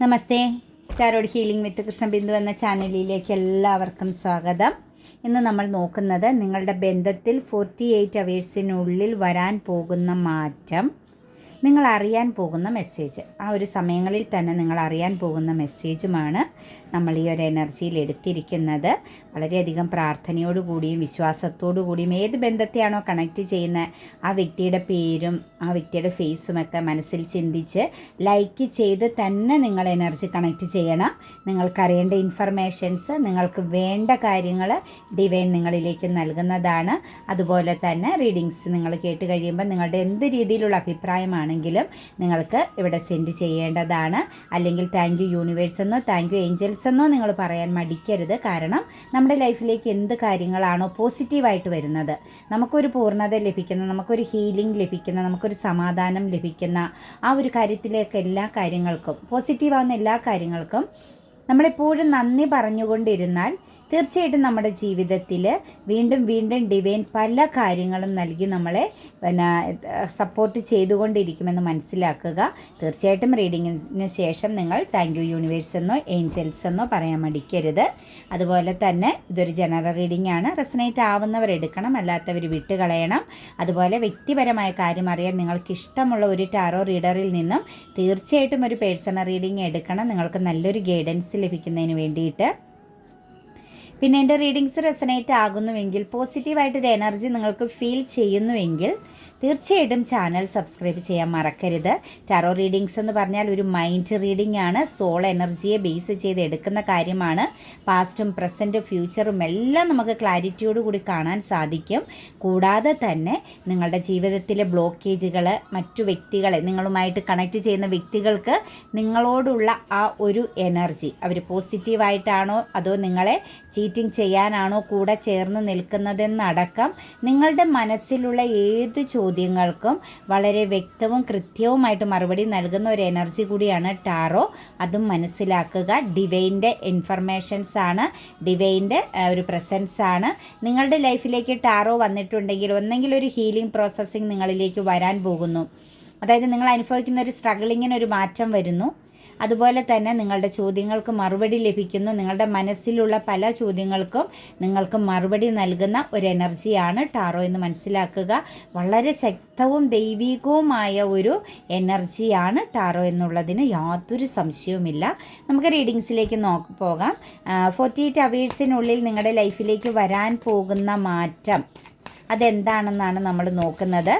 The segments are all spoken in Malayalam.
Namaste. Tarot healing with Krishnabindu എന്ന ചാനലിലേക്ക് എല്ലാവർക്കും സ്വാഗതം. ഇന്ന് നമ്മൾ നോക്കുന്നത് നിങ്ങളുടെ ബന്ധത്തിൽ ഫോർട്ടി എയ്റ്റ് അവേഴ്സിനുള്ളിൽ വരാൻ പോകുന്ന മാറ്റം നിങ്ങൾ അറിയാൻ പോകുന്ന മെസ്സേജ് ആ ഒരു സമയങ്ങളിൽ തന്നെ നിങ്ങൾ അറിയാൻ പോകുന്ന മെസ്സേജുമാണ് നമ്മൾ ഈ ഒരു എനർജിയിൽ എടുത്തിരിക്കുന്നത്. വളരെയധികം പ്രാർത്ഥനയോടുകൂടിയും വിശ്വാസത്തോടു കൂടിയും ഏത് ബന്ധത്തെയാണോ കണക്റ്റ് ചെയ്യുന്ന ആ വ്യക്തിയുടെ പേരും ആ വ്യക്തിയുടെ ഫേസും ഒക്കെ മനസ്സിൽ ചിന്തിച്ച് ലൈക്ക് ചെയ്ത് തന്നെ നിങ്ങൾ എനർജി കണക്റ്റ് ചെയ്യണം. നിങ്ങൾക്കറിയേണ്ട ഇൻഫർമേഷൻസ് നിങ്ങൾക്ക് വേണ്ട കാര്യങ്ങൾ ഡിവൈൻ നിങ്ങളിലേക്ക് നൽകുന്നതാണ്. അതുപോലെ തന്നെ റീഡിങ്സ് നിങ്ങൾ കേട്ട് കഴിയുമ്പോൾ നിങ്ങളുടെ എന്ത് രീതിയിലുള്ള അഭിപ്രായമാണെങ്കിലും നിങ്ങൾക്ക് ഇവിടെ സെൻഡ് ചെയ്യേണ്ടതാണ്. അല്ലെങ്കിൽ താങ്ക് യു യൂണിവേഴ്സ് എന്നോ താങ്ക് യു ഏഞ്ചൽസ് എന്നോ നിങ്ങൾ പറയാൻ മടിക്കരുത്. കാരണം നമ്മുടെ ലൈഫിലേക്ക് എന്ത് കാര്യങ്ങളാണോ പോസിറ്റീവായിട്ട് വരുന്നത്. നമുക്കൊരു പൂർണത ലഭിക്കുന്ന നമുക്കൊരു ഹീലിംഗ് ലഭിക്കുന്ന നമുക്കൊരു സമാധാനം ലഭിക്കുന്ന ആ ഒരു കാര്യത്തിലേക്ക് എല്ലാ കാര്യങ്ങൾക്കും പോസിറ്റീവാകുന്ന എല്ലാ കാര്യങ്ങൾക്കും നമ്മളെപ്പോഴും നന്ദി പറഞ്ഞുകൊണ്ടിരുന്നാൽ തീർച്ചയായിട്ടും നമ്മുടെ ജീവിതത്തിൽ വീണ്ടും വീണ്ടും ഡിവൈൻ പല കാര്യങ്ങളും നൽകി നമ്മളെ പിന്നെ സപ്പോർട്ട് ചെയ്തുകൊണ്ടിരിക്കുമെന്ന് മനസ്സിലാക്കുക. തീർച്ചയായിട്ടും റീഡിങ്ങിന് ശേഷം നിങ്ങൾ താങ്ക് യു യൂണിവേഴ്സ് എന്നോ ഏഞ്ചൽസ് എന്നോ പറയാൻ മടിക്കരുത്. അതുപോലെ തന്നെ ഇതൊരു ജനറൽ റീഡിംഗ് ആണ്. റെസനേറ്റ് ആവുന്നവർ എടുക്കണം അല്ലാത്തവർ വിട്ടുകളയണം. അതുപോലെ വ്യക്തിപരമായ കാര്യം അറിയാൻ നിങ്ങൾക്ക് ഇഷ്ടമുള്ള ഒരു ടാറോ റീഡറിൽ നിന്നും തീർച്ചയായിട്ടും ഒരു പേഴ്സണൽ റീഡിംഗ് എടുക്കണം. നിങ്ങൾക്ക് നല്ലൊരു ഗൈഡൻസ് ലഭിക്കുന്നതിന് വേണ്ടിയിട്ട്. പിന്നെ എന്റെ റീഡിങ്സ് റെസനേറ്റ് ആകുന്നുവെങ്കിൽ പോസിറ്റീവായിട്ടൊരു എനർജി നിങ്ങൾക്ക് ഫീൽ ചെയ്യുന്നുവെങ്കിൽ തീർച്ചയായിട്ടും ചാനൽ സബ്സ്ക്രൈബ് ചെയ്യാൻ മറക്കരുത്. ടാറോ റീഡിങ്സ് എന്ന് പറഞ്ഞാൽ ഒരു മൈൻഡ് റീഡിംഗ് ആണ്. സോൾ എനർജിയെ ബേസ് ചെയ്ത് എടുക്കുന്ന കാര്യമാണ്. പാസ്റ്റും പ്രസന്റും ഫ്യൂച്ചറും എല്ലാം നമുക്ക് ക്ലാരിറ്റിയോട് കൂടി കാണാൻ സാധിക്കും. കൂടാതെ തന്നെ നിങ്ങളുടെ ജീവിതത്തിലെ ബ്ലോക്കേജുകൾ മറ്റു വ്യക്തികളെ നിങ്ങളുമായിട്ട് കണക്ട് ചെയ്യുന്ന വ്യക്തികൾക്ക് നിങ്ങളോടുള്ള ആ ഒരു എനർജി അവർ പോസിറ്റീവായിട്ടാണോ അതോ നിങ്ങളെ ചീറ്റിംഗ് ചെയ്യാനാണോ കൂടെ ചേർന്ന് നിൽക്കുന്നതെന്നടക്കം നിങ്ങളുടെ മനസ്സിലുള്ള ഏത് ചോദ്യങ്ങൾക്കും വളരെ വ്യക്തവും കൃത്യവുമായിട്ട് മറുപടി നൽകുന്ന ഒരു എനർജി കൂടിയാണ് ടാറോ. അതും മനസ്സിലാക്കുക. ഡിവൈന്റെ ഇൻഫർമേഷൻസ് ആണ്. ഡിവൈന്റെ ഒരു പ്രസൻസ് ആണ്. നിങ്ങളുടെ ലൈഫിലേക്ക് ടാറോ വന്നിട്ടുണ്ടെങ്കിൽ ഒന്നെങ്കിൽ ഒരു ഹീലിംഗ് പ്രോസസ്സിങ് നിങ്ങളിലേക്ക് വരാൻ പോകുന്നു. അതായത് നിങ്ങൾ അനുഭവിക്കുന്ന ഒരു സ്ട്രഗിളിങ്ങിന് ഒരു മാറ്റം വരുന്നു. അതുപോലെ തന്നെ നിങ്ങളുടെ ചോദ്യങ്ങൾക്ക് മറുപടി ലഭിക്കുന്നു. നിങ്ങളുടെ മനസ്സിലുള്ള പല ചോദ്യങ്ങൾക്കും നിങ്ങൾക്ക് മറുപടി നൽകുന്ന ഒരു എനർജിയാണ് ടാറോ എന്ന് മനസ്സിലാക്കുക. വളരെ ശക്തവും ദൈവികവുമായ ഒരു എനർജിയാണ് ടാറോ എന്നുള്ളതിന് യാതൊരു സംശയവുമില്ല. നമുക്ക് റീഡിങ്സിലേക്ക് നോ പോകാം. ഫോർട്ടി എയ്റ്റ് അവേഴ്സിനുള്ളിൽ നിങ്ങളുടെ ലൈഫിലേക്ക് വരാൻ പോകുന്ന മാറ്റം. അതെന്താണെന്നാണ് നമ്മൾ നോക്കുന്നത്.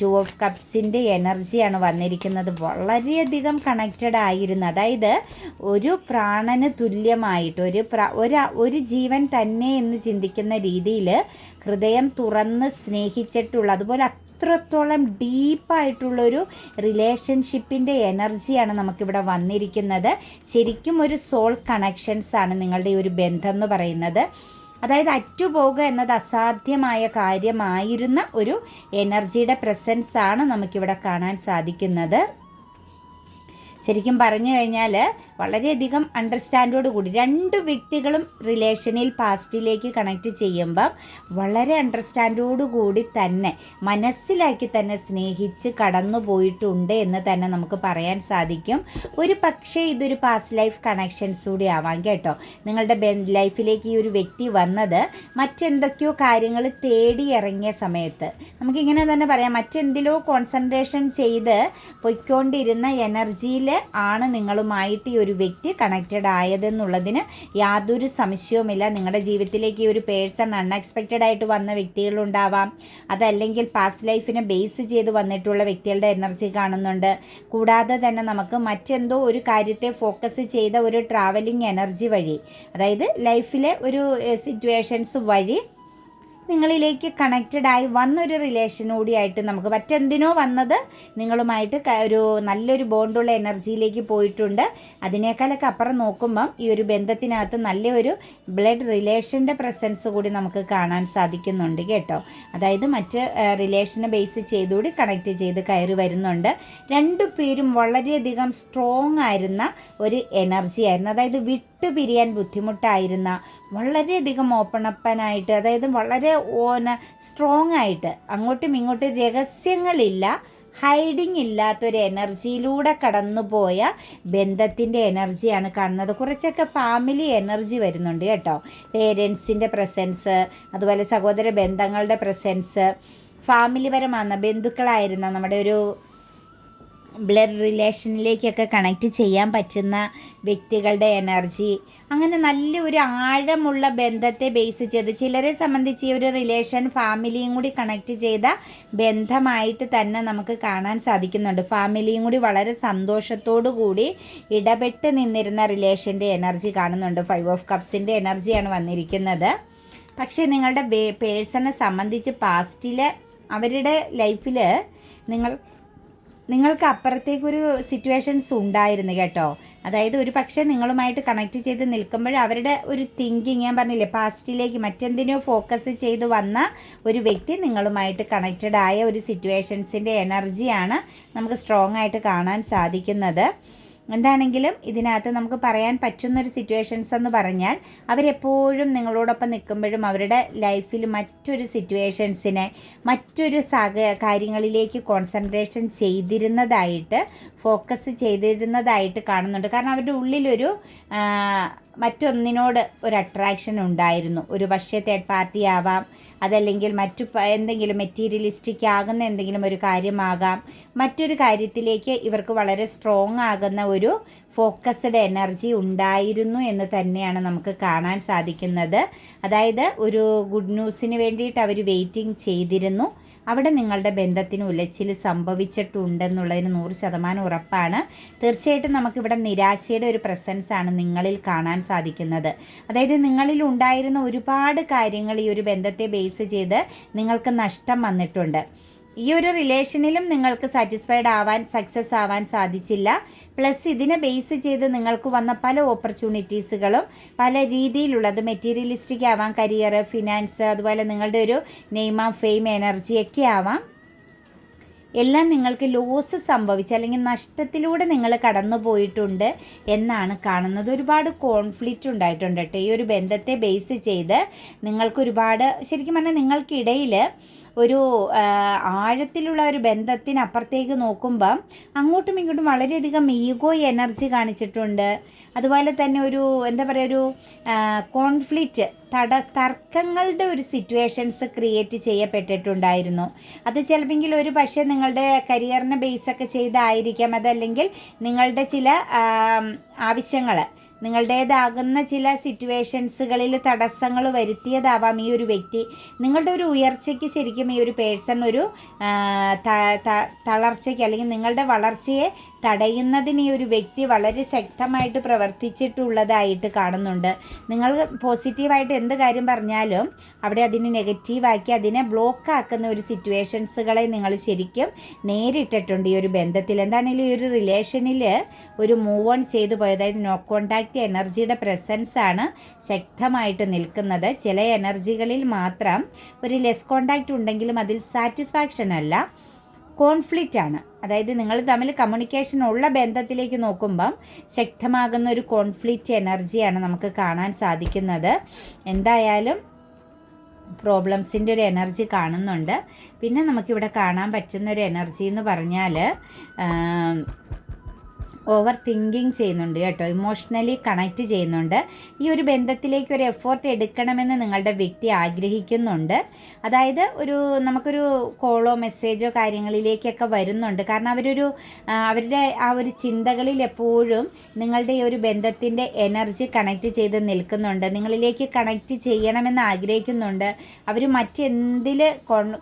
ടു ഓഫ് കപ്സിന്റെ എനർജിയാണ് വന്നിരിക്കുന്നത്. വളരെയധികം കണക്റ്റഡ് ആയിരുന്നു. അതായത് ഒരു പ്രാണന് തുല്യമായിട്ട് ഒരു ഒരു ഒരു ജീവൻ തന്നെ എന്ന് ചിന്തിക്കുന്ന രീതിയിൽ ഹൃദയം തുറന്ന് സ്നേഹിച്ചിട്ടുള്ള അതുപോലെ അത്രത്തോളം ഡീപ്പായിട്ടുള്ളൊരു റിലേഷൻഷിപ്പിന്റെ എനർജിയാണ് നമുക്കിവിടെ വന്നിരിക്കുന്നത്. ശരിക്കും ഒരു സോൾ കണക്ഷൻസാണ് നിങ്ങളുടെ ഈ ഒരു ബന്ധം എന്ന് പറയുന്നത്. അതായത് അറ്റുപോകുക എന്നത് അസാധ്യമായ കാര്യമായിരുന്ന ഒരു എനർജിയുടെ പ്രസൻസ് ആണ് നമുക്കിവിടെ കാണാൻ സാധിക്കുന്നത്. ശരിക്കും പറഞ്ഞു കഴിഞ്ഞാൽ വളരെയധികം അണ്ടർസ്റ്റാൻഡോട് കൂടി രണ്ട് വ്യക്തികളും റിലേഷനിൽ പാസ്റ്റിലേക്ക് കണക്ട് ചെയ്യുമ്പം വളരെ അണ്ടർസ്റ്റാൻഡോട് കൂടി തന്നെ മനസ്സിലാക്കി തന്നെ സ്നേഹിച്ച് കടന്നു പോയിട്ടുണ്ട് എന്ന് തന്നെ നമുക്ക് പറയാൻ സാധിക്കും. ഒരു പക്ഷേ ഇതൊരു പാസ്റ്റ് ലൈഫ് കണക്ഷൻസ് കൂടി ആവാം കേട്ടോ. നിങ്ങളുടെ ലൈഫിലേക്ക് ഈ ഒരു വ്യക്തി വന്നത് മറ്റെന്തൊക്കെയോ കാര്യങ്ങൾ തേടി ഇറങ്ങിയ സമയത്ത്. നമുക്കിങ്ങനെ തന്നെ പറയാം മറ്റെന്തിലോ കോൺസെൻട്രേഷൻ ചെയ്ത് പൊയ്ക്കൊണ്ടിരുന്ന എനർജിയിൽ ആണ് നിങ്ങളുമായിട്ട് ഈ ഒരു വ്യക്തി കണക്റ്റഡ് ആയതെന്നുള്ളതിന് യാതൊരു സംശയവുമില്ല. നിങ്ങളുടെ ജീവിതത്തിലേക്ക് ഈ ഒരു പേഴ്സൺ അൺഎക്സ്പെക്റ്റഡ് ആയിട്ട് വന്ന വ്യക്തികളുണ്ടാവാം. അതല്ലെങ്കിൽ പാസ്റ്റ് ലൈഫിനെ ബേസ് ചെയ്ത് വന്നിട്ടുള്ള വ്യക്തികളുടെ എനർജി കാണുന്നുണ്ട്. കൂടാതെ തന്നെ നമുക്ക് മറ്റെന്തോ ഒരു കാര്യത്തെ ഫോക്കസ് ചെയ്ത ഒരു ട്രാവലിംഗ് എനർജി വഴി അതായത് ലൈഫിലെ ഒരു സിറ്റുവേഷൻസ് വഴി നിങ്ങളിലേക്ക് കണക്റ്റഡ് ആയി വന്നൊരു റിലേഷൻ കൂടിയായിട്ട് നമുക്ക് മറ്റെന്തിനോ വന്നത് നിങ്ങളുമായിട്ട് ഒരു നല്ലൊരു ബോണ്ടുള്ള എനർജിയിലേക്ക് പോയിട്ടുണ്ട്. അതിനേക്കാളൊക്കെ അപ്പുറം നോക്കുമ്പം ഈ ഒരു ബന്ധത്തിനകത്ത് നല്ലൊരു ബ്ലഡ് റിലേഷന്റെ പ്രസൻസ് കൂടി നമുക്ക് കാണാൻ സാധിക്കുന്നുണ്ട് കേട്ടോ. അതായത് മറ്റ് റിലേഷനെ ബേസ് ചെയ്തുകൂടി കണക്ട് ചെയ്ത് കയറി വരുന്നുണ്ട്. രണ്ടു പേരും വളരെയധികം സ്ട്രോങ് ആയിരുന്ന ഒരു എനർജി ആയിരുന്നു. അതായത് വിട്ട് വിട്ടുപിരിയാൻ ബുദ്ധിമുട്ടായിരുന്ന വളരെയധികം ഓപ്പണപ്പനായിട്ട് അതായത് വളരെ ഓന സ്ട്രോങ് ആയിട്ട് അങ്ങോട്ടും ഇങ്ങോട്ടും രഹസ്യങ്ങളില്ല ഹൈഡിങ് ഇല്ലാത്തൊരു എനർജിയിലൂടെ കടന്നുപോയ ബന്ധത്തിന്റെ എനർജിയാണ് കാണുന്നത്. കുറച്ചൊക്കെ ഫാമിലി എനർജി വരുന്നുണ്ട് കേട്ടോ. പേരൻസിന്റെ പ്രസൻസ് അതുപോലെ സഹോദര ബന്ധങ്ങളുടെ പ്രസൻസ് ഫാമിലി പരമാണ് ബന്ധുക്കളായിരുന്ന നമ്മുടെ ഒരു ബ്ലഡ് റിലേഷനിലേക്കൊക്കെ കണക്റ്റ് ചെയ്യാൻ പറ്റുന്ന വ്യക്തികളുടെ എനർജി അങ്ങനെ നല്ല ഒരു ആഴമുള്ള ബന്ധത്തെ ബേസ് ചെയ്ത് ചിലരെ സംബന്ധിച്ച് ഈ ഒരു റിലേഷൻ ഫാമിലിയും കൂടി കണക്റ്റ് ചെയ്ത ബന്ധമായിട്ട് തന്നെ നമുക്ക് കാണാൻ സാധിക്കുന്നുണ്ട്. ഫാമിലിയും കൂടി വളരെ സന്തോഷത്തോടു കൂടി ഇടപെട്ട് നിന്നിരുന്ന റിലേഷന്റെ എനർജി കാണുന്നുണ്ട്. ഫൈവ് ഓഫ് കപ്സിന്റെ എനർജിയാണ് വന്നിരിക്കുന്നത്. പക്ഷേ നിങ്ങളുടെ പേഴ്സണെ സംബന്ധിച്ച് പാസ്റ്റിൽ അവരുടെ ലൈഫിൽ നിങ്ങൾ നിങ്ങൾക്ക് അപ്പുറത്തേക്കൊരു സിറ്റുവേഷൻസ് ഉണ്ടായിരുന്നു കേട്ടോ. അതായത് ഒരു പക്ഷേ നിങ്ങളുമായിട്ട് കണക്ട് ചെയ്ത് നിൽക്കുമ്പോൾ അവരുടെ ഒരു തിങ്കിങ് ഞാൻ പറഞ്ഞില്ലേ പാസ്റ്റിലേക്ക് മറ്റെന്തിനോ ഫോക്കസ് ചെയ്ത് വന്ന ഒരു വ്യക്തി നിങ്ങളുമായിട്ട് കണക്റ്റഡ് ആയ ഒരു സിറ്റുവേഷൻസിന്റെ എനർജിയാണ് നമുക്ക് സ്ട്രോങ് ആയിട്ട് കാണാൻ സാധിക്കുന്നത്. എന്താണെങ്കിലും ഇതിനകത്ത് നമുക്ക് പറയാൻ പറ്റുന്നൊരു സിറ്റുവേഷൻസ് എന്ന് പറഞ്ഞാൽ അവരെപ്പോഴും നിങ്ങളോടൊപ്പം നിൽക്കുമ്പോഴും അവരുടെ ലൈഫിൽ മറ്റൊരു സിറ്റുവേഷൻസിനെ മറ്റൊരു സഹ കാര്യങ്ങളിലേക്ക് കോൺസെൻട്രേഷൻ ചെയ്തിരുന്നതായിട്ട് ഫോക്കസ് ചെയ്തിരുന്നതായിട്ട് കാണുന്നുണ്ട്. കാരണം അവരുടെ ഉള്ളിലൊരു മറ്റൊന്നിനോട് ഒരു അട്രാക്ഷൻ ഉണ്ടായിരുന്നു. ഒരു പക്ഷേ തേർഡ് പാർട്ടി ആവാം അതല്ലെങ്കിൽ മറ്റു എന്തെങ്കിലും മെറ്റീരിയലിസ്റ്റിക് ആകുന്ന എന്തെങ്കിലും ഒരു കാര്യമാകാം. മറ്റൊരു കാര്യത്തിലേക്ക് ഇവർക്ക് വളരെ സ്ട്രോങ് ആകുന്ന ഒരു ഫോക്കസ്ഡ് എനർജി ഉണ്ടായിരുന്നു എന്ന് തന്നെയാണ് നമുക്ക് കാണാൻ സാധിക്കുന്നത്. അതായത് ഒരു ഗുഡ് ന്യൂസിന് വേണ്ടിയിട്ട് അവർ വെയിറ്റിംഗ് ചെയ്തിരുന്നു. അവിടെ നിങ്ങളുടെ ബന്ധത്തിന് ഉലച്ചിൽ സംഭവിച്ചിട്ടുണ്ടെന്നുള്ളതിന് നൂറ് ശതമാനം ഉറപ്പാണ്. തീർച്ചയായിട്ടും നമുക്കിവിടെ നിരാശയുടെ ഒരു പ്രസൻസ് ആണ് നിങ്ങളിൽ കാണാൻ സാധിക്കുന്നത്. അതായത് നിങ്ങളിൽ ഉണ്ടായിരുന്ന ഒരുപാട് കാര്യങ്ങൾ ഈ ഒരു ബന്ധത്തെ ബേസ് ചെയ്ത് നിങ്ങൾക്ക് നഷ്ടം വന്നിട്ടുണ്ട്. ഈ ഒരു റിലേഷനിലും നിങ്ങൾക്ക് സാറ്റിസ്ഫൈഡ് ആവാൻ സക്സസ് ആവാൻ സാധിച്ചില്ല. പ്ലസ് ഇതിനെ ബേസ് ചെയ്ത് നിങ്ങൾക്ക് വന്ന പല ഓപ്പർച്യൂണിറ്റീസുകളും പല രീതിയിലുള്ളത് മെറ്റീരിയലിസ്റ്റിക് ആവാം കരിയർ ഫിനാൻസ് അതുപോലെ നിങ്ങളുടെ ഒരു നെയ്മ ഫെയിം എനർജി ഒക്കെ ആവാം. എല്ലാം നിങ്ങൾക്ക് ലോസ് സംഭവിച്ച അല്ലെങ്കിൽ നഷ്ടത്തിലൂടെ നിങ്ങൾ കടന്നു പോയിട്ടുണ്ട് എന്നാണ് കാണുന്നത്. ഒരുപാട് കോൺഫ്ലിക്റ്റ് ഉണ്ടായിട്ടുണ്ട് കേട്ടോ. ഈ ഒരു ബന്ധത്തെ ബേസ് ചെയ്ത് നിങ്ങൾക്ക് ഒരുപാട് ശരിക്കും പറഞ്ഞാൽ നിങ്ങൾക്കിടയിൽ ഒരു ആഴത്തിലുള്ള ഒരു ബന്ധത്തിനപ്പുറത്തേക്ക് നോക്കുമ്പം അങ്ങോട്ടും ഇങ്ങോട്ടും വളരെയധികം ഈഗോ എനർജി കാണിച്ചിട്ടുണ്ട്. അതുപോലെ തന്നെ ഒരു എന്താ പറയുക ഒരു കോൺഫ്ലിക്റ്റ് തട തർക്കങ്ങളുടെ ഒരു സിറ്റുവേഷൻസ് ക്രിയേറ്റ് ചെയ്യപ്പെട്ടിട്ടുണ്ടായിരുന്നു. അത് ചിലപ്പോൾ ഒരു പക്ഷേ നിങ്ങളുടെ കരിയറിനെ ബേസൊക്കെ ചെയ്തായിരിക്കാം. അതല്ലെങ്കിൽ നിങ്ങളുടെ ചില ആവശ്യങ്ങൾ നിങ്ങളുടേതാകുന്ന ചില സിറ്റുവേഷൻസുകളിൽ തടസ്സങ്ങൾ വരുത്തിയതാവാം ഈ ഒരു വ്യക്തി. നിങ്ങളുടെ ഒരു ഉയർച്ചയ്ക്ക് ശരിക്കും ഈ ഒരു പേഴ്സൺ ഒരു തളർച്ചയ്ക്ക് അല്ലെങ്കിൽ നിങ്ങളുടെ വളർച്ചയെ തടയുന്നതിന് ഈ ഒരു വ്യക്തി വളരെ ശക്തമായിട്ട് പ്രവർത്തിച്ചിട്ടുള്ളതായിട്ട് കാണുന്നുണ്ട്. നിങ്ങൾ പോസിറ്റീവായിട്ട് എന്ത് കാര്യം പറഞ്ഞാലും അവിടെ അതിനെ നെഗറ്റീവാക്കി അതിനെ ബ്ലോക്ക് ആക്കുന്ന ഒരു സിറ്റുവേഷൻസുകളെ നിങ്ങൾ ശരിക്കും നേരിട്ടിട്ടുണ്ട് ഈ ഒരു ബന്ധത്തിൽ. എന്താണെങ്കിലും ഈ ഒരു റിലേഷനിൽ ഒരു മൂവ് ഓൺ ചെയ്തു പോയത് അതായത് നോ കോണ്ടാക്ട് കോണ്ടാക്റ്റ് എനർജിയുടെ പ്രസൻസ് ആണ് ശക്തമായിട്ട് നിൽക്കുന്നത്. ചില എനർജികളിൽ മാത്രം ഒരു ലെസ് കോണ്ടാക്റ്റ് ഉണ്ടെങ്കിലും അതിൽ സാറ്റിസ്ഫാക്ഷൻ അല്ല കോൺഫ്ലിക്റ്റ് ആണ്. അതായത് നിങ്ങൾ തമ്മിൽ കമ്മ്യൂണിക്കേഷൻ ഉള്ള ബന്ധത്തിലേക്ക് നോക്കുമ്പം ശക്തമാകുന്ന ഒരു കോൺഫ്ലിക്റ്റ് എനർജിയാണ് നമുക്ക് കാണാൻ സാധിക്കുന്നത്. എന്തായാലും പ്രോബ്ലംസിന്റെ ഒരു എനർജി കാണുന്നുണ്ട്. പിന്നെ നമുക്കിവിടെ കാണാൻ പറ്റുന്ന ഒരു എനർജി എന്ന് പറഞ്ഞാൽ ഓവർ തിങ്കിങ് ചെയ്യുന്നുണ്ട് കേട്ടോ. ഇമോഷണലി കണക്റ്റ് ചെയ്യുന്നുണ്ട്. ഈ ഒരു ബന്ധത്തിലേക്ക് ഒരു എഫേർട്ട് എടുക്കണമെന്ന് നിങ്ങളുടെ വ്യക്തി ആഗ്രഹിക്കുന്നുണ്ട്. അതായത് ഒരു നമുക്കൊരു കോളോ മെസ്സേജോ കാര്യങ്ങളിലേക്കൊക്കെ വരുന്നുണ്ട്. കാരണം അവരൊരു അവരുടെ ആ ഒരു ചിന്തകളിൽ എപ്പോഴും നിങ്ങളുടെ ഈ ഒരു ബന്ധത്തിന്റെ എനർജി കണക്റ്റ് ചെയ്ത് നിൽക്കുന്നുണ്ട്. നിങ്ങളിലേക്ക് കണക്റ്റ് ചെയ്യണമെന്ന് ആഗ്രഹിക്കുന്നുണ്ട്. അവർ മറ്റെന്തിൽ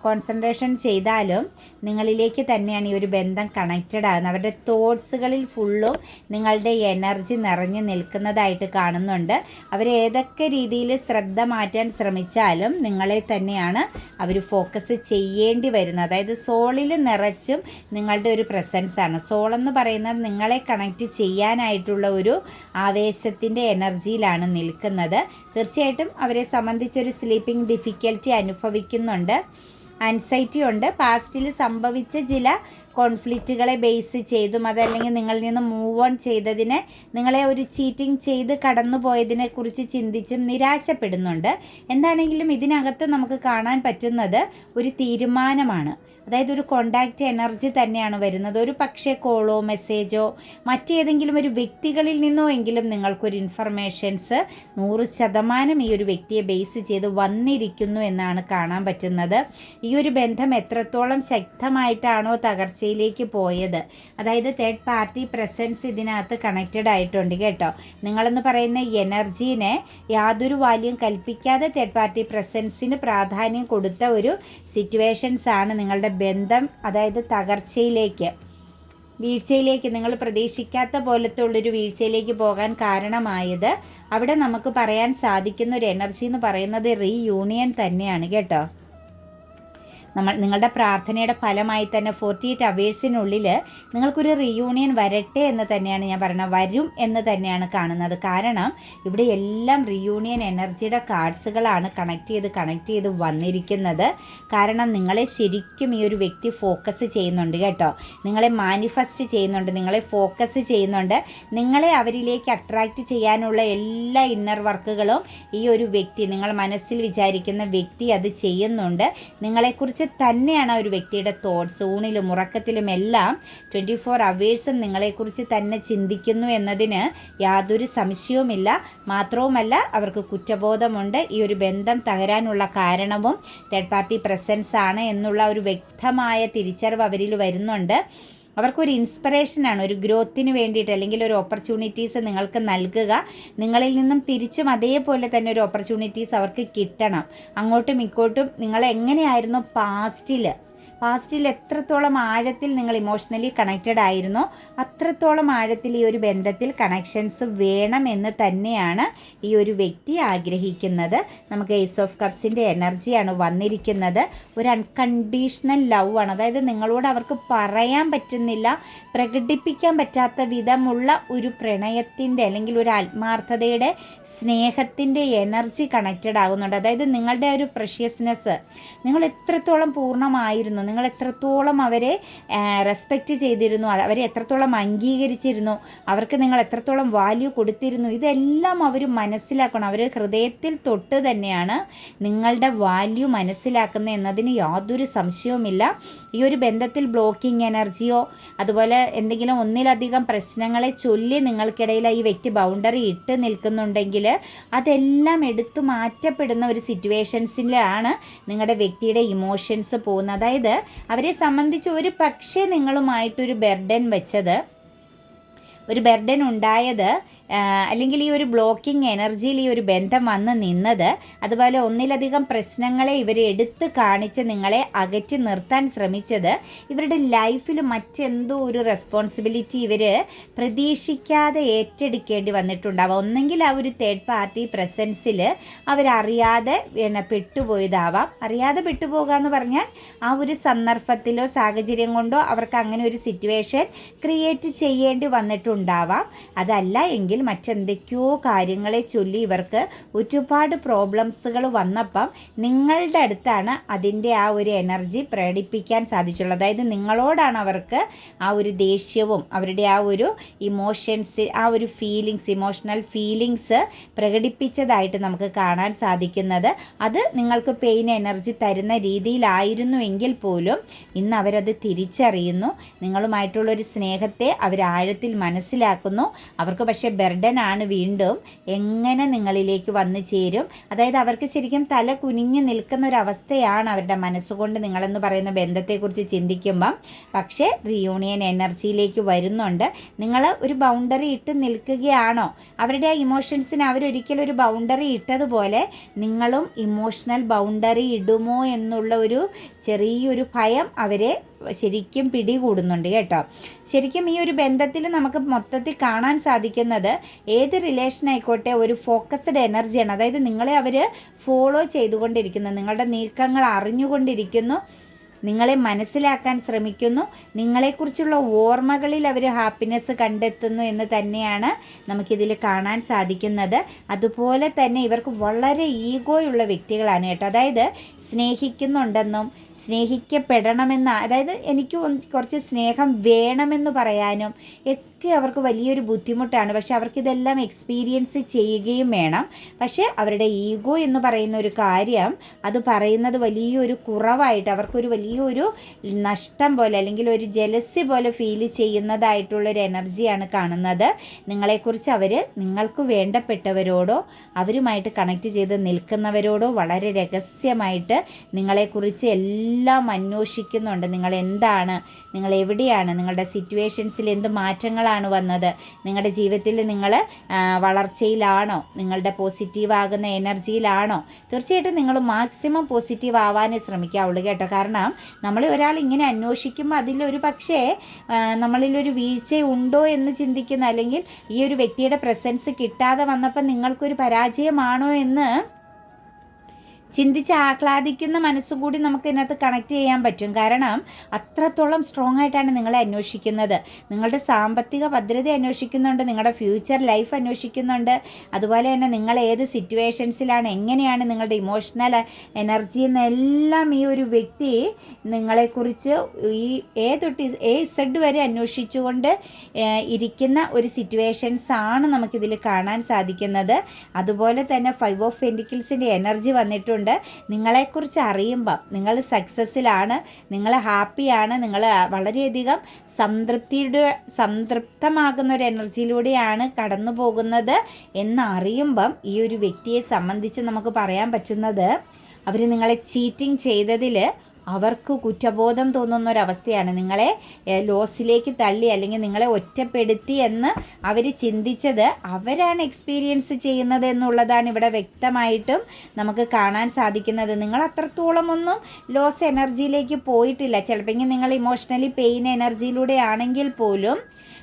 കോൺസെൻട്രേഷൻ ചെയ്താലും നിങ്ങളിലേക്ക് തന്നെയാണ് ഈ ഒരു ബന്ധം കണക്റ്റഡ് ആകുന്നത്. അവരുടെ തോട്ട്സുകളിൽ ഫുൾ ഫുള്ളും നിങ്ങളുടെ എനർജി നിറഞ്ഞു നിൽക്കുന്നതായിട്ട് കാണുന്നുണ്ട്. അവർ ഏതൊക്കെ രീതിയിൽ ശ്രദ്ധ മാറ്റാൻ ശ്രമിച്ചാലും നിങ്ങളെ തന്നെയാണ് അവർ ഫോക്കസ് ചെയ്യേണ്ടി വരുന്നത്. അതായത് സോളിൽ നിറച്ചും നിങ്ങളുടെ ഒരു പ്രസൻസാണ്. സോൾ എന്ന് പറയുന്നത് നിങ്ങളെ കണക്റ്റ് ചെയ്യാനായിട്ടുള്ള ഒരു ആവേശത്തിന്റെ എനർജിയിലാണ് നിൽക്കുന്നത്. തീർച്ചയായിട്ടും അവരെ സംബന്ധിച്ചൊരു സ്ലീപ്പിംഗ് ഡിഫിക്കൽറ്റി അനുഭവിക്കുന്നുണ്ട്. ആൻസൈറ്റി ഉണ്ട്. പാസ്റ്റിൽ സംഭവിച്ച ചില കോൺഫ്ലിക്റ്റുകളെ ബേസ് ചെയ്തും അതല്ലെങ്കിൽ നിങ്ങളിൽ നിന്ന് മൂവ് ഓൺ ചെയ്തതിന് നിങ്ങളെ ഒരു ചീറ്റിംഗ് ചെയ്ത് കടന്നു പോയതിനെ കുറിച്ച് ചിന്തിച്ചും നിരാശപ്പെടുന്നുണ്ട്. എന്താണെങ്കിലും ഇതിനകത്ത് നമുക്ക് കാണാൻ പറ്റുന്നത് ഒരു തീരുമാനമാണ്. അതായത് ഒരു കോണ്ടാക്റ്റ് എനർജി തന്നെയാണ് വരുന്നത്. ഒരു പക്ഷേ കോളോ മെസ്സേജോ മറ്റേതെങ്കിലും ഒരു വ്യക്തികളിൽ നിന്നോ എങ്കിലും നിങ്ങൾക്കൊരു ഇൻഫർമേഷൻസ് നൂറ് ശതമാനം ഈ ഒരു വ്യക്തിയെ ബേസ് ചെയ്ത് വന്നിരിക്കുന്നു എന്നാണ് കാണാൻ പറ്റുന്നത്. ഈ ഒരു ബന്ധം എത്രത്തോളം ശക്തമായിട്ടാണോ തകർച്ചയിലേക്ക് പോയത്. അതായത് തേർഡ് പാർട്ടി പ്രസൻസ് ഇതിനകത്ത് കണക്റ്റഡ് ആയിട്ടുണ്ട് കേട്ടോ. നിങ്ങളെന്ന് പറയുന്ന എനർജീനെ യാതൊരു വാല്യം കൽപ്പിക്കാതെ തേർഡ് പാർട്ടി പ്രസൻസിന് പ്രാധാന്യം കൊടുത്ത ഒരു സിറ്റുവേഷൻസ് ആണ് നിങ്ങളുടെ ബന്ധം അതായത് തകർച്ചയിലേക്ക്. വീഴ്ചയിലേക്ക് നിങ്ങൾ പ്രതീക്ഷിക്കാത്ത പോലത്തെ ഉള്ളൊരു വീഴ്ചയിലേക്ക് പോകാൻ കാരണമായത് അവിടെ നമുക്ക് പറയാൻ സാധിക്കുന്ന ഒരു എനർജി എന്ന് പറയുന്നത് റീയൂണിയൻ തന്നെയാണ് കേട്ടോ. നമ്മൾ നിങ്ങളുടെ പ്രാർത്ഥനയുടെ ഫലമായി തന്നെ ഫോർട്ടി എയ്റ്റ് അവേഴ്സിനുള്ളിൽ നിങ്ങൾക്കൊരു റിയൂണിയൻ വരട്ടെ എന്ന് തന്നെയാണ് ഞാൻ പറയുന്നത്. വരും എന്ന് തന്നെയാണ് കാണുന്നത്. കാരണം ഇവിടെ എല്ലാം റിയൂണിയൻ എനർജിയുടെ കാർഡ്സുകളാണ് കണക്ട് ചെയ്ത് കണക്ട് ചെയ്ത് വന്നിരിക്കുന്നത്. കാരണം നിങ്ങളെ ശരിക്കും ഈ ഒരു വ്യക്തി ഫോക്കസ് ചെയ്യുന്നുണ്ട് കേട്ടോ. നിങ്ങളെ മാനിഫെസ്റ്റ് ചെയ്യുന്നുണ്ട് നിങ്ങളെ ഫോക്കസ് ചെയ്യുന്നുണ്ട്. നിങ്ങളെ അവരിലേക്ക് അട്രാക്റ്റ് ചെയ്യാനുള്ള എല്ലാ ഇന്നർ വർക്കുകളും ഈ ഒരു വ്യക്തി നിങ്ങൾ മനസ്സിൽ വിചാരിക്കുന്ന വ്യക്തി അത് ചെയ്യുന്നുണ്ട്. നിങ്ങളെക്കുറിച്ച് തന്നെയാണ് ആ ഒരു വ്യക്തിയുടെ തോട്ട്സ് ഊണിലും ഉറക്കത്തിലും എല്ലാം ട്വന്റി ഫോർ അവേഴ്സും നിങ്ങളെക്കുറിച്ച് തന്നെ ചിന്തിക്കുന്നു എന്നതിന് യാതൊരു സംശയവുമില്ല. മാത്രവുമല്ല അവർക്ക് കുറ്റബോധമുണ്ട്. ഈ ഒരു ബന്ധം തകരാനുള്ള കാരണവും തേർഡ് പാർട്ടി പ്രസൻസ് ആണ് എന്നുള്ള ഒരു വ്യക്തമായ തിരിച്ചറിവ് അവരിൽ വരുന്നുണ്ട്. അവർക്കൊരു ഇൻസ്പിറേഷനാണ് ഒരു ഗ്രോത്തിന് വേണ്ടിയിട്ട് അല്ലെങ്കിൽ ഒരു ഓപ്പർച്യൂണിറ്റീസ് നിങ്ങൾക്ക് നൽകുക. നിങ്ങളിൽ നിന്നും തിരിച്ചും അതേപോലെ തന്നെ ഒരു ഓപ്പർച്യൂണിറ്റീസ് അവർക്ക് കിട്ടണം. അങ്ങോട്ടും ഇങ്ങോട്ടും നിങ്ങൾ എങ്ങനെയായിരുന്നു പാസ്റ്റിൽ പാസ്റ്റിൽ എത്രത്തോളം ആഴത്തിൽ നിങ്ങൾ ഇമോഷണലി കണക്റ്റഡ് ആയിരുന്നോ അത്രത്തോളം ആഴത്തിൽ ഈ ഒരു ബന്ധത്തിൽ കണക്ഷൻസ് വേണം എന്ന് തന്നെയാണ് ഈ ഒരു വ്യക്തി ആഗ്രഹിക്കുന്നത്. നമുക്ക് ഏസ് ഓഫ് കപ്സിന്റെ എനർജിയാണ് വന്നിരിക്കുന്നത്. ഒരു അൺകണ്ടീഷണൽ ലവ് ആണ്. അതായത് നിങ്ങളോട് അവർക്ക് പറയാൻ പറ്റുന്നില്ല പ്രകടിപ്പിക്കാൻ പറ്റാത്ത വിധമുള്ള ഒരു പ്രണയത്തിന്റെ അല്ലെങ്കിൽ ഒരു ആത്മാർത്ഥതയുടെ സ്നേഹത്തിന്റെ എനർജി കണക്റ്റഡ് ആകുന്നുണ്ട്. അതായത് നിങ്ങളുടെ ഒരു പ്രഷ്യസ്നെസ് നിങ്ങൾ എത്രത്തോളം പൂർണമായിരുന്നു നിങ്ങൾ എത്രത്തോളം അവരെ റെസ്പെക്റ്റ് ചെയ്തിരുന്നു അവരെ എത്രത്തോളം അംഗീകരിച്ചിരുന്നു അവർക്ക് നിങ്ങൾ എത്രത്തോളം വാല്യൂ കൊടുത്തിരുന്നു ഇതെല്ലാം അവർ മനസ്സിലാക്കണം. അവർ ഹൃദയത്തിൽ തൊട്ട് തന്നെയാണ് നിങ്ങളുടെ വാല്യൂ മനസ്സിലാക്കുന്നത് എന്നതിന് യാതൊരു സംശയവുമില്ല. ഈ ഒരു ബന്ധത്തിൽ ബ്ലോക്കിംഗ് എനർജിയോ അതുപോലെ എന്തെങ്കിലും ഒന്നിലധികം പ്രശ്നങ്ങളെ ചൊല്ലി നിങ്ങൾക്കിടയിൽ ഈ വ്യക്തി ബൗണ്ടറി ഇട്ട് നിൽക്കുന്നുണ്ടെങ്കിൽ അതെല്ലാം എടുത്തു മാറ്റപ്പെടുന്ന ഒരു സിറ്റുവേഷൻസിലാണ് നിങ്ങളുടെ വ്യക്തിയുടെ ഇമോഷൻസ് പോകുന്നത്. അതായത് അവരെ സംബന്ധിച്ച് ഒരു പക്ഷേ നിങ്ങളുമായിട്ടൊരു ബെർഡൻ വെച്ചത് ഒരു ബെർഡൻ ഉണ്ടായത് അല്ലെങ്കിൽ ഈ ഒരു ബ്ലോക്കിംഗ് എനർജിയിൽ ഈ ഒരു ബന്ധം വന്ന് നിന്നത് അതുപോലെ ഒന്നിലധികം പ്രശ്നങ്ങളെ ഇവർ എടുത്ത് കാണിച്ച് നിങ്ങളെ അകറ്റി നിർത്താൻ ശ്രമിച്ചത് ഇവരുടെ ലൈഫിൽ മറ്റെന്തോ ഒരു റെസ്പോൺസിബിലിറ്റി ഇവർ പ്രതീക്ഷിക്കാതെ ഏറ്റെടുക്കേണ്ടി വന്നിട്ടുണ്ടാവാം. ഒന്നെങ്കിൽ ആ ഒരു തേർഡ് പാർട്ടി പ്രസൻസിൽ അവരറിയാതെ പിന്നെ പെട്ടുപോയതാവാം. അറിയാതെ പെട്ടുപോകുക എന്ന് പറഞ്ഞാൽ ആ ഒരു സന്ദർഭത്തിലോ സാഹചര്യം കൊണ്ടോ അവർക്ക് അങ്ങനെ ഒരു സിറ്റുവേഷൻ ക്രിയേറ്റ് ചെയ്യേണ്ടി വന്നിട്ടുണ്ടാവാം. അതല്ല എങ്കിൽ മറ്റെന്തൊക്കെയോ കാര്യങ്ങളെ ചൊല്ലി ഇവർക്ക് ഒരുപാട് പ്രോബ്ലംസുകൾ വന്നപ്പം നിങ്ങളുടെ അടുത്താണ് അതിന്റെ ആ ഒരു എനർജി പ്രകടിപ്പിക്കാൻ സാധിച്ചുള്ളത് അതായത് നിങ്ങളോടാണ് അവർക്ക് ആ ഒരു ദേഷ്യവും അവരുടെ ആ ഒരു ഇമോഷൻസ് ആ ഒരു ഫീലിങ്സ് ഇമോഷണൽ ഫീലിങ്സ് പ്രകടിപ്പിച്ചതായിട്ട് നമുക്ക് കാണാൻ സാധിക്കുന്നത്. അത് നിങ്ങൾക്ക് പെയിൻ എനർജി തരുന്ന രീതിയിലായിരുന്നു എങ്കിൽ പോലും ഇന്ന് അവരത് തിരിച്ചറിയുന്നു. നിങ്ങളുമായിട്ടുള്ളൊരു സ്നേഹത്തെ അവർ ആഴത്തിൽ മനസ്സിലാക്കുന്നു. അവർക്ക് പക്ഷേ ബെർഡനാണ് വീണ്ടും എങ്ങനെ നിങ്ങളിലേക്ക് വന്നു ചേരും. അതായത് അവർക്ക് ശരിക്കും തല കുനിഞ്ഞു നിൽക്കുന്ന ഒരു അവസ്ഥയാണ് അവരുടെ മനസ്സുകൊണ്ട് നിങ്ങളെന്ന് പറയുന്ന ബന്ധത്തെക്കുറിച്ച് ചിന്തിക്കുമ്പം. പക്ഷേ റിയൂണിയൻ എനർജിയിലേക്ക് വരുന്നുണ്ട്. നിങ്ങൾ ഒരു ബൗണ്ടറി ഇട്ട് നിൽക്കുകയാണോ? അവരുടെ ആ ഇമോഷൻസിന് അവരൊരിക്കലും ഒരു ബൗണ്ടറി ഇട്ടതുപോലെ നിങ്ങളും ഇമോഷണൽ ബൗണ്ടറി ഇടുമോ എന്നുള്ള ഒരു ചെറിയൊരു ഭയം അവരെ ശരിക്കും പിടികൂടുന്നുണ്ട് കേട്ടോ. ശരിക്കും ഈ ഒരു ബന്ധത്തിൽ നമുക്ക് മൊത്തത്തിൽ കാണാൻ സാധിക്കുന്നത് ഏത് റിലേഷൻ ആയിക്കോട്ടെ ഒരു ഫോക്കസ്ഡ് എനർജിയാണ് അതായത് നിങ്ങളെ അവർ ഫോളോ ചെയ്തുകൊണ്ടിരിക്കുന്നു. നിങ്ങളുടെ നീക്കങ്ങൾ അറിഞ്ഞുകൊണ്ടിരിക്കുന്നു. നിങ്ങളെ മനസ്സിലാക്കാൻ ശ്രമിക്കുന്നു. നിങ്ങളെക്കുറിച്ചുള്ള ഓർമ്മകളിൽ അവർ ഹാപ്പിനെസ് കണ്ടെത്തുന്നു എന്ന് തന്നെയാണ് നമുക്കിതിൽ കാണാൻ സാധിക്കുന്നത്. അതുപോലെ തന്നെ ഇവർക്ക് വളരെ ഈഗോയുള്ള വ്യക്തികളാണ് കേട്ടോ. അതായത് സ്നേഹിക്കുന്നുണ്ടെന്നും സ്നേഹിക്കപ്പെടണമെന്ന അതായത് എനിക്ക് കുറച്ച് സ്നേഹം വേണമെന്ന് പറയാനും ഒക്കെ അവർക്ക് വലിയൊരു ബുദ്ധിമുട്ടാണ്. പക്ഷെ അവർക്കിതെല്ലാം എക്സ്പീരിയൻസ് ചെയ്യുകയും വേണം. പക്ഷേ അവരുടെ ഈഗോ എന്ന് പറയുന്ന ഒരു കാര്യം അത് പറയുന്നത് വലിയൊരു കുറവായിട്ട് അവർക്കൊരു വലിയൊരു നഷ്ടം പോലെ അല്ലെങ്കിൽ ഒരു ജലസി പോലെ ഫീൽ ചെയ്യുന്നതായിട്ടുള്ളൊരു എനർജിയാണ് കാണുന്നത്. നിങ്ങളെക്കുറിച്ച് അവർ നിങ്ങൾക്ക് വേണ്ടപ്പെട്ടവരോടോ അവരുമായിട്ട് കണക്ട് ചെയ്ത് നിൽക്കുന്നവരോടോ വളരെ രഹസ്യമായിട്ട് നിങ്ങളെക്കുറിച്ച് എല്ലാം അന്വേഷിക്കുന്നുണ്ട്. നിങ്ങൾ എന്താണ് നിങ്ങൾ എവിടെയാണ് നിങ്ങളുടെ സിറ്റുവേഷൻസിൽ എന്ത് മാറ്റങ്ങൾ മാറ്റങ്ങളാണ് വന്നത്. നിങ്ങളുടെ ജീവിതത്തിൽ നിങ്ങൾ വളർച്ചയിലാണോ? നിങ്ങളുടെ പോസിറ്റീവ് ആകുന്ന എനർജിയിലാണോ? തീർച്ചയായിട്ടും നിങ്ങൾ മാക്സിമം പോസിറ്റീവ് ആവാനേ ശ്രമിക്കാവുള്ളൂ കേട്ടോ. കാരണം നമ്മൾ ഒരാൾ ഇങ്ങനെ അന്വേഷിക്കുമ്പോൾ അതിലൊരു പക്ഷേ നമ്മളിലൊരു വീഴ്ച ഉണ്ടോ എന്ന് ചിന്തിക്കുന്ന അല്ലെങ്കിൽ ഈ ഒരു വ്യക്തിയുടെ പ്രസൻസ് കിട്ടാതെ വന്നപ്പോൾ നിങ്ങൾക്കൊരു പരാജയമാണോ എന്ന് ചിന്തിച്ച് ആഹ്ലാദിക്കുന്ന മനസ്സുകൂടി നമുക്ക് ഇതിനകത്ത് കണക്ട് ചെയ്യാൻ പറ്റും. കാരണം അത്രത്തോളം സ്ട്രോങ് ആയിട്ടാണ് നിങ്ങളെ അന്വേഷിക്കുന്നത്. നിങ്ങളുടെ സാമ്പത്തിക ഭദ്രത അന്വേഷിക്കുന്നുണ്ട് നിങ്ങളുടെ ഫ്യൂച്ചർ ലൈഫ് അന്വേഷിക്കുന്നുണ്ട്. അതുപോലെ തന്നെ നിങ്ങൾ ഏത് സിറ്റുവേഷൻസിലാണ് എങ്ങനെയാണ് നിങ്ങളുടെ ഇമോഷണൽ എനർജി എന്നെല്ലാം ഈ ഒരു വ്യക്തി നിങ്ങളെക്കുറിച്ച് ഈ ഏ തൊട്ട് എ സെഡ് വരെ അന്വേഷിച്ചുകൊണ്ട് ഇരിക്കുന്ന ഒരു സിറ്റുവേഷൻസ് ആണ് നമുക്കിതിൽ കാണാൻ സാധിക്കുന്നത്. അതുപോലെ തന്നെ ഫൈവ് ഓഫ് പെന്റിക്കിൾസിന്റെ എനർജി വന്നിട്ടുണ്ട്. ഉണ്ട്. നിങ്ങളെക്കുറിച്ച് അറിയുമ്പം നിങ്ങൾ സക്സസ്സിലാണ് നിങ്ങൾ ഹാപ്പിയാണ് നിങ്ങൾ വളരെയധികം സംതൃപ്തിയുടെ സംതൃപ്തമാകുന്ന ഒരു എനർജിയിലൂടെയാണ് കടന്നു പോകുന്നത് എന്നറിയുമ്പം ഈ ഒരു വ്യക്തിയെ സംബന്ധിച്ച് നമുക്ക് പറയാൻ പറ്റുന്നത് അവർ നിങ്ങളെ ചീറ്റിംഗ് ചെയ്തതിൽ അവർക്ക് കുറ്റബോധം തോന്നുന്ന ഒരവസ്ഥയാണ് നിങ്ങളെ ലോസിലേക്ക് തള്ളി അല്ലെങ്കിൽ നിങ്ങളെ ഒറ്റപ്പെടുത്തി എന്ന് അവർ ചിന്തിച്ചത് അവരാണ് എക്സ്പീരിയൻസ് ചെയ്യുന്നത് എന്നുള്ളതാണ് ഇവിടെ വ്യക്തമായിട്ടും നമുക്ക് കാണാൻ സാധിക്കുന്നത്. നിങ്ങൾ അത്രത്തോളം ഒന്നും ലോസ് എനർജിയിലേക്ക് പോയിട്ടില്ല. ചിലപ്പോൾ നിങ്ങൾ ഇമോഷണലി പെയിൻ എനർജിയിലൂടെ ആണെങ്കിൽ പോലും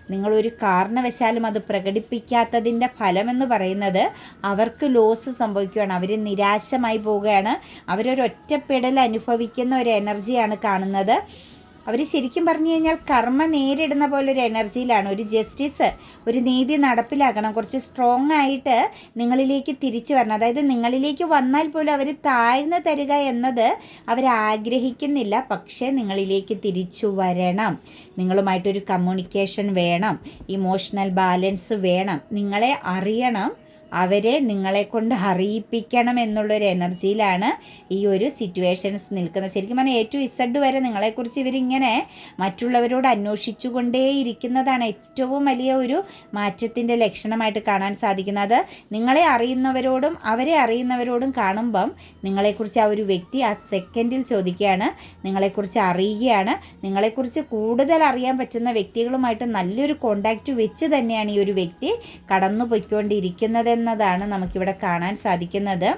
നിങ്ങളൊരു കാരണവശാലും അത് പ്രകടിപ്പിക്കാത്തതിന്റെ ഫലമെന്ന് പറയുന്നത് അവർക്ക് ലോസ് സംഭവിക്കുകയാണ്. അവർ നിരാശമായി പോവുകയാണ്. അവരൊരൊറ്റപ്പെടൽ അനുഭവിക്കുന്ന ഒരു എനർജിയാണ് കാണുന്നത്. അവർ ശരിക്കും പറഞ്ഞു കഴിഞ്ഞാൽ കർമ്മ നേരിടുന്ന പോലെ ഒരു എനർജിയിലാണ്. ഒരു ജസ്റ്റിസ് ഒരു നീതി നടപ്പിലാക്കണം. കുറച്ച് സ്ട്രോങ് ആയിട്ട് നിങ്ങളിലേക്ക് തിരിച്ചു വരണം. അതായത് നിങ്ങളിലേക്ക് വന്നാൽ പോലും അവർ താഴ്ന്നു തരിക എന്നത് അവർ ആഗ്രഹിക്കുന്നില്ല. പക്ഷേ നിങ്ങളിലേക്ക് തിരിച്ചു വരണം. നിങ്ങളുമായിട്ടൊരു കമ്മ്യൂണിക്കേഷൻ വേണം. ഇമോഷണൽ ബാലൻസ് വേണം. നിങ്ങളെ അറിയണം. അവരെ നിങ്ങളെ കൊണ്ട് അറിയിപ്പിക്കണം എന്നുള്ളൊരു എനർജിയിലാണ് ഈ ഒരു സിറ്റുവേഷൻസ് നിൽക്കുന്നത്. ശരിക്കും പറഞ്ഞാൽ ഏറ്റവും ഇസഡ് വരെ നിങ്ങളെക്കുറിച്ച് ഇവരിങ്ങനെ മറ്റുള്ളവരോട് അന്വേഷിച്ചു കൊണ്ടേയിരിക്കുന്നതാണ് ഏറ്റവും വലിയ ഒരു മാറ്റത്തിന്റെ ലക്ഷണമായിട്ട് കാണാൻ സാധിക്കുന്നത്. നിങ്ങളെ അറിയുന്നവരോടും അവരെ അറിയുന്നവരോടും കാണുമ്പം നിങ്ങളെക്കുറിച്ച് ആ ഒരു വ്യക്തി ആ സെക്കൻഡിൽ ചോദിക്കുകയാണ്. നിങ്ങളെക്കുറിച്ച് അറിയുകയാണ്. നിങ്ങളെക്കുറിച്ച് കൂടുതൽ അറിയാൻ പറ്റുന്ന വ്യക്തികളുമായിട്ട് നല്ലൊരു കോണ്ടാക്റ്റ് വെച്ച് തന്നെയാണ് ഈ ഒരു വ്യക്തി കടന്നു പോയിക്കൊണ്ടിരിക്കുന്നത് എന്നതാണ് നമുക്കിവിടെ കാണാൻ സാധിക്കുന്നത്.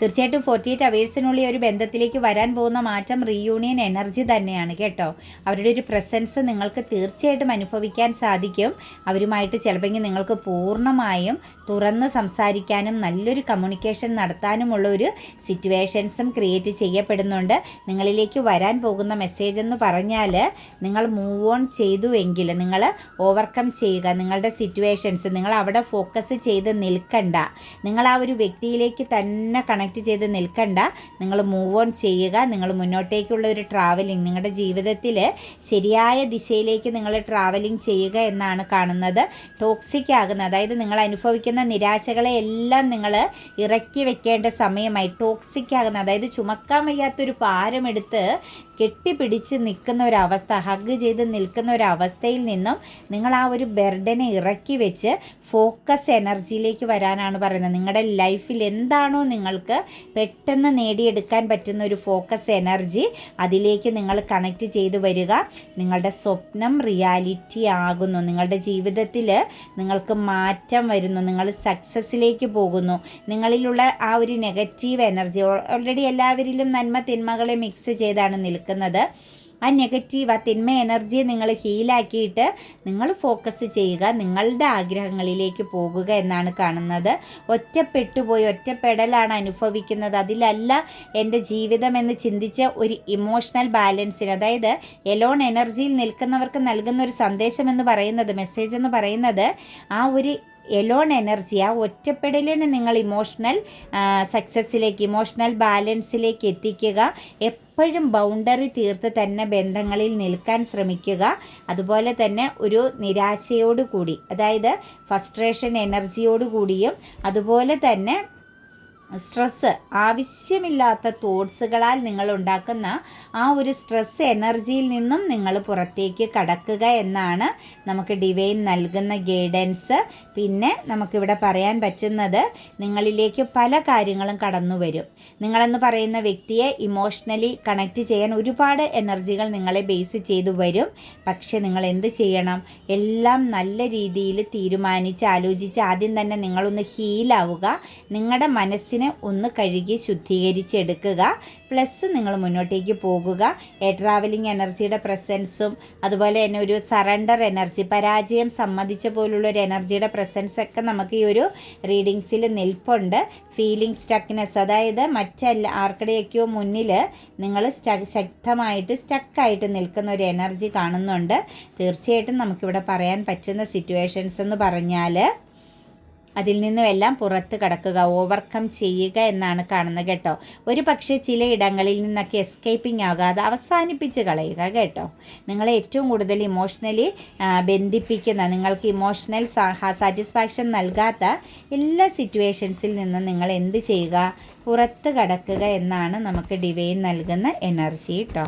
തീർച്ചയായിട്ടും ഫോർട്ടി എയ്റ്റ് അവേഴ്സിനുള്ളിൽ ഒരു ബന്ധത്തിലേക്ക് വരാൻ പോകുന്ന മാറ്റം റീയൂണിയൻ എനർജി തന്നെയാണ് കേട്ടോ. അവരുടെ ഒരു പ്രസൻസ് നിങ്ങൾക്ക് തീർച്ചയായിട്ടും അനുഭവിക്കാൻ സാധിക്കും. അവരുമായിട്ട് ചിലപ്പോൾ നിങ്ങൾക്ക് പൂർണമായും തുറന്ന് സംസാരിക്കാനും നല്ലൊരു കമ്മ്യൂണിക്കേഷൻ നടത്താനുമുള്ള ഒരു സിറ്റുവേഷൻസും ക്രിയേറ്റ് ചെയ്യപ്പെടുന്നുണ്ട്. നിങ്ങളിലേക്ക് വരാൻ പോകുന്ന മെസ്സേജ് എന്ന് പറഞ്ഞാൽ നിങ്ങൾ മൂവ് ഓൺ ചെയ്തുവെങ്കിൽ നിങ്ങൾ ഓവർകം ചെയ്യുക നിങ്ങളുടെ സിറ്റുവേഷൻസ് നിങ്ങൾ അവിടെ ഫോക്കസ് ചെയ്ത് നിൽക്കണ്ട. നിങ്ങൾ ആ ഒരു വ്യക്തിയിലേക്ക് തന്നെ കണക്ട് കണക്ട് ചെയ്ത് നിൽക്കണ്ട. നിങ്ങൾ മൂവ് ഓൺ ചെയ്യുക. നിങ്ങൾ മുന്നോട്ടേക്കുള്ള ഒരു ട്രാവലിംഗ് നിങ്ങളുടെ ജീവിതത്തിൽ ശരിയായ ദിശയിലേക്ക് നിങ്ങൾ ട്രാവലിംഗ് ചെയ്യുക എന്നാണ് കാണുന്നത്. ടോക്സിക് ആകുന്ന അതായത് നിങ്ങൾ അനുഭവിക്കുന്ന നിരാശകളെ എല്ലാം നിങ്ങൾ ഇറക്കി വെക്കേണ്ട സമയമായി. ടോക്സിക് ആകുന്ന അതായത് ചുമക്കാൻ വയ്യാത്തൊരു പാരമെടുത്ത് കെട്ടിപ്പിടിച്ച് നിൽക്കുന്ന ഒരവസ്ഥ ഹഗ് ചെയ്ത് നിൽക്കുന്ന ഒരു അവസ്ഥയിൽ നിന്നും നിങ്ങൾ ആ ഒരു ബെർഡനെ ഇറക്കി വെച്ച് ഫോക്കസ് എനർജിയിലേക്ക് വരാനാണ് പറയുന്നത്. നിങ്ങളുടെ ലൈഫിൽ എന്താണോ നിങ്ങൾക്ക് പെട്ടെന്ന് നേടിയെടുക്കാൻ പറ്റുന്ന ഒരു ഫോക്കസ് എനർജി അതിലേക്ക് നിങ്ങൾ കണക്റ്റ് ചെയ്തു വരിക. നിങ്ങളുടെ സ്വപ്നം റിയാലിറ്റി ആകുന്നു. നിങ്ങളുടെ ജീവിതത്തിൽ നിങ്ങൾക്ക് മാറ്റം വരുന്നു. നിങ്ങൾ സക്സസ്സിലേക്ക് പോകുന്നു. നിങ്ങളിലുള്ള ആ ഒരു നെഗറ്റീവ് എനർജി ഓൾറെഡി എല്ലാവരിലും നന്മ തിന്മകളെ മിക്സ് ചെയ്താണ് നിൽക്കുന്നത്. ആ നെഗറ്റീവ് ആ തിന്മ എനർജിയെ നിങ്ങൾ ഹീലാക്കിയിട്ട് നിങ്ങൾ ഫോക്കസ് ചെയ്യുക നിങ്ങളുടെ ആഗ്രഹങ്ങളിലേക്ക് പോകുക എന്നാണ് കാണുന്നത്. ഒറ്റപ്പെട്ടു ഒറ്റപ്പെട്ടുപോയി ഒറ്റപ്പെടലാണ് അനുഭവിക്കുന്നത്. അതിലല്ല എന്റെ ജീവിതം എന്ന് ചിന്തിച്ച് ഒരു ഇമോഷണൽ ബാലൻസിന് അതായത് എലോൺ എനർജിയിൽ നിൽക്കുന്നവർക്ക് നൽകുന്ന ഒരു സന്ദേശം എന്ന് പറയുന്നത് മെസ്സേജ് എന്ന് പറയുന്നത് ആ ഒരു എലോൺ എനർജി ആ ഒറ്റപ്പെടലിന് നിങ്ങൾ ഇമോഷണൽ സക്സസ്സിലേക്ക് ഇമോഷണൽ ബാലൻസിലേക്ക് എത്തിക്കുക. എപ്പോഴും ബൗണ്ടറി തീർത്ത് തന്നെ ബന്ധങ്ങളിൽ നിൽക്കാൻ ശ്രമിക്കുക. അതുപോലെ തന്നെ ഒരു നിരാശയോടുകൂടി അതായത് ഫസ്ട്രേഷൻ എനർജിയോടുകൂടിയും അതുപോലെ തന്നെ സ്ട്രെസ്സ്. ആവശ്യമില്ലാത്ത തോട്ട്സുകളാൽ നിങ്ങൾ ഉണ്ടാക്കുന്ന ആ ഒരു സ്ട്രെസ് എനർജിയിൽ നിന്നും നിങ്ങൾ പുറത്തേക്ക് കടക്കുക എന്നാണ് നമുക്ക് ഡിവൈൻ നൽകുന്ന ഗൈഡൻസ്. പിന്നെ നമുക്കിവിടെ പറയാൻ പറ്റുന്നത് നിങ്ങളിലേക്ക് പല കാര്യങ്ങളും കടന്നു വരും. നിങ്ങളെന്ന് പറയുന്ന വ്യക്തിയെ ഇമോഷണലി കണക്റ്റ് ചെയ്യാൻ ഒരുപാട് എനർജികൾ നിങ്ങളെ ബേസ് ചെയ്തു വരും. പക്ഷെ നിങ്ങൾ എന്ത് ചെയ്യണം? എല്ലാം നല്ല രീതിയിൽ തീരുമാനിച്ച് ആലോചിച്ച് ആദ്യം തന്നെ നിങ്ങളൊന്ന് ഹീലാവുക നിങ്ങളുടെ മനസ്സിന് ഒന്ന് കഴുകി ശുദ്ധീകരിച്ചെടുക്കുക. പ്ലസ് നിങ്ങൾ മുന്നോട്ടേക്ക് പോകുക. എ ട്രാവലിംഗ് എനർജിയുടെ പ്രസൻസും അതുപോലെ തന്നെ ഒരു സറണ്ടർ എനർജി പരാജയം സമ്മതിച്ച പോലുള്ള ഒരു എനർജിയുടെ പ്രസൻസ് ഒക്കെ നമുക്ക് ഈ ഒരു റീഡിങ്സിൽ നിൽപ്പുണ്ട്. ഫീലിംഗ് സ്റ്റക്നെസ് അതായത് മറ്റല്ല ആർക്കടെയൊക്കെയോ മുന്നിൽ നിങ്ങൾ ശക്തമായിട്ട് സ്റ്റക്കായിട്ട് നിൽക്കുന്ന ഒരു എനർജി കാണുന്നുണ്ട്. തീർച്ചയായിട്ടും നമുക്കിവിടെ പറയാൻ പറ്റുന്ന സിറ്റുവേഷൻസ് എന്ന് പറഞ്ഞാൽ അതിൽ നിന്നും എല്ലാം പുറത്ത് കടക്കുക ഓവർകം ചെയ്യുക എന്നാണ് കാണുന്നത് കേട്ടോ. ഒരു പക്ഷേ ചില ഇടങ്ങളിൽ നിന്നൊക്കെ എസ്കേപ്പിംഗ് ആകാതെ അവസാനിപ്പിച്ച് കളയുക കേട്ടോ. നിങ്ങളെ ഏറ്റവും കൂടുതൽ ഇമോഷണലി ബന്ധിപ്പിക്കുന്ന നിങ്ങൾക്ക് ഇമോഷണൽ സാറ്റിസ്ഫാക്ഷൻ നൽകാത്ത എല്ലാ സിറ്റുവേഷൻസിൽ നിന്ന് നിങ്ങൾ എന്ത് ചെയ്യുക? പുറത്ത് കടക്കുക എന്നാണ് നമുക്ക് ഡിവൈൻ നൽകുന്ന എനർജി കേട്ടോ